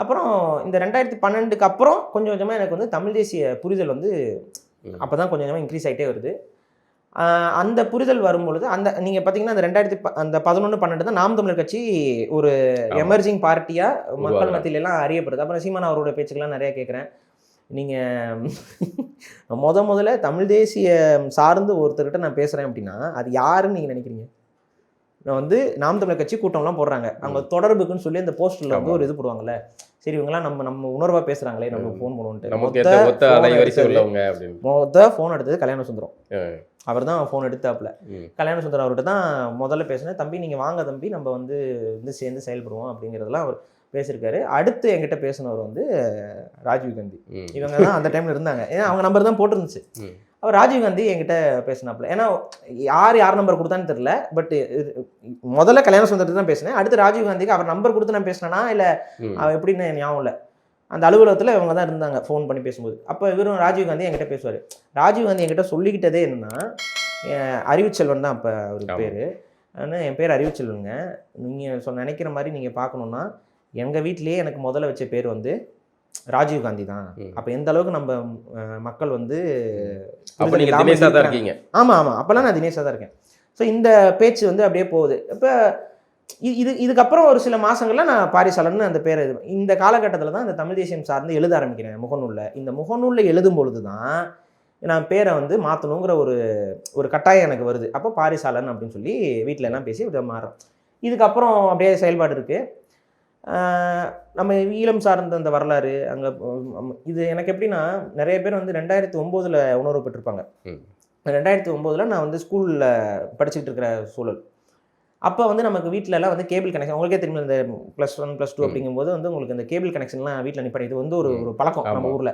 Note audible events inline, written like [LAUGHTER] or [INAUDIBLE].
அப்புறம் இந்த ரெண்டாயிரத்தி பன்னெண்டுக்கு அப்புறம் கொஞ்சம் கொஞ்சமாக எனக்கு வந்து தமிழ் தேசிய புரிதல் வந்து. அப்போ தான் கொஞ்சம் கொஞ்சமாக இன்க்ரீஸ் ஆகிட்டே வருது அந்த புரிதல் வரும்பொழுது அந்த நீங்கள் பார்த்தீங்கன்னா அந்த ரெண்டாயிரத்தி ப- அந்த பதினொன்று பன்னெண்டு தான் நாம் தமிழர் கட்சி ஒரு. எமர்ஜிங் பார்ட்டியாக மக்கள் உருவாகுறாங்க. மத்தியில எல்லாம் அறியப்படுது அப்புறம் சீமான் அவரோட பேச்சுக்கெல்லாம் நிறைய கேட்குறேன் நீங்கள் [LAUGHS] முத முதல்ல தமிழ் தேசிய சார்ந்து ஒருத்தர்கிட்ட நான் பேசுகிறேன் அப்படின்னா அது யாருன்னு நீங்கள் நினைக்கிறீங்க நான் வந்து நாம் தமிழர் கட்சி கூட்டம்லாம் போடுறாங்க அவங்க தொடர்புக்குன்னு சொல்லி அந்த போஸ்டரில் வந்து. ஒரு இது போடுவாங்கல்ல சரி இவங்கெல்லாம் நம்ம நம்ம உணர்வாக பேசுகிறாங்களே நம்ம. ஃபோன் பண்ணுவோன்ட்டு மொத்த ஃபோன் எடுத்தது கல்யாண சுந்தரம். அவர் தான் ஃபோன் எடுத்தாப்புல. கல்யாண சுந்தரம் அவர்கிட்ட தான் முதல்ல பேசினேன் தம்பி நீங்கள் வாங்க தம்பி நம்ம வந்து வந்து சேர்ந்து செயல்படுவோம் அப்படிங்கிறதெல்லாம் அவர் பேசியிருக்காரு அடுத்து என்கிட்ட பேசினவர் வந்து ராஜீவ் காந்தி. இவங்க தான் அந்த டைம்ல இருந்தாங்க ஏன்னா அவங்க நம்பர் தான் போட்டிருந்துச்சு. அவர் ராஜீவ் காந்தி என்கிட்ட பேசினாப்புல. ஏன்னா யார் யார் நம்பர் கொடுத்தான்னு தெரியல பட் முதல்ல கல்யாண சுந்தரத்துக்கு தான் பேசினேன். அடுத்து ராஜீவ் காந்திக்கு அவர் நம்பர் கொடுத்து நான் பேசினேனா இல்லை ம். அவ எப்படின்னு ஞாபகம் இல்லை. அந்த அலுவலகத்தில் இவங்க தான் இருந்தாங்க ஃபோன் பண்ணி பேசும்போது. அப்போ இவரும் ராஜீவ் காந்தி என்கிட்ட பேசுவார். ராஜீவ் காந்தி என்கிட்ட சொல்லிக்கிட்டதே என்னன்னா என் அறிவுச்செல்வன் தான் அப்போ அவருக்கு. பேர். ஆனால் என் பேர் அறிவுச்செல்வனுங்க. நீங்கள் சொன்ன நினைக்கிற மாதிரி நீங்கள் பார்க்கணுன்னா எங்கள் வீட்டிலேயே எனக்கு முதல்ல வச்ச பேர் வந்து ராஜீவ் காந்தி தான். அப்போ எந்த அளவுக்கு நம்ம மக்கள் வந்து. இருக்கீங்க. ஆமாம் ஆமாம் அப்போல்லாம் நான் தினேஷாக தான் இருக்கேன். ஸோ இந்த பேச்சு வந்து அப்படியே போகுது. இப்போ இது இதுக்கப்புறம் ஒரு சில மாசங்கள்ல நான் பாரிசாலன்னு அந்த பேரை இது இந்த காலகட்டத்தில் தான் இந்த தமிழ் தேசியம் சார்ந்து எழுத ஆரம்பிக்கிறேன் முகநூலில். இந்த முகநூலில் எழுதும் பொழுது தான் நான் பேரை வந்து மாற்றணுங்கிற ஒரு ஒரு கட்டாயம் எனக்கு வருது. அப்போ பாரிசாலன் அப்படின்னு சொல்லி வீட்டில் எல்லாம் பேசி இதை மாறுறோம். இதுக்கப்புறம் அப்படியே செயல்பாடு இருக்குது நம்ம ஈழம் சார்ந்த அந்த வரலாறு அங்கே இது எனக்கு எப்படின்னா நிறைய பேர் வந்து ரெண்டாயிரத்தி ஒம்போதில் உணர்வு பெற்றிருப்பாங்க. ரெண்டாயிரத்தி ஒம்போதில் நான் வந்து ஸ்கூலில் படிச்சுக்கிட்டு இருக்கிற சூழல் அப்போ வந்து நமக்கு வீட்ல எல்லாம் வந்து கேபிள் கனெக்ஷன் உங்களுக்கே தெரியும் இந்த ப்ளஸ் ஒன் ப்ளஸ் டூ. அப்படிங்கும்போது வந்து உங்களுக்கு இந்த கேபிள் கனெக்ஷன்லாம் வீட்டில் நிப்பாடி இது வந்து ஒரு ஒரு பழக்கம் நம்ம. ஊரில்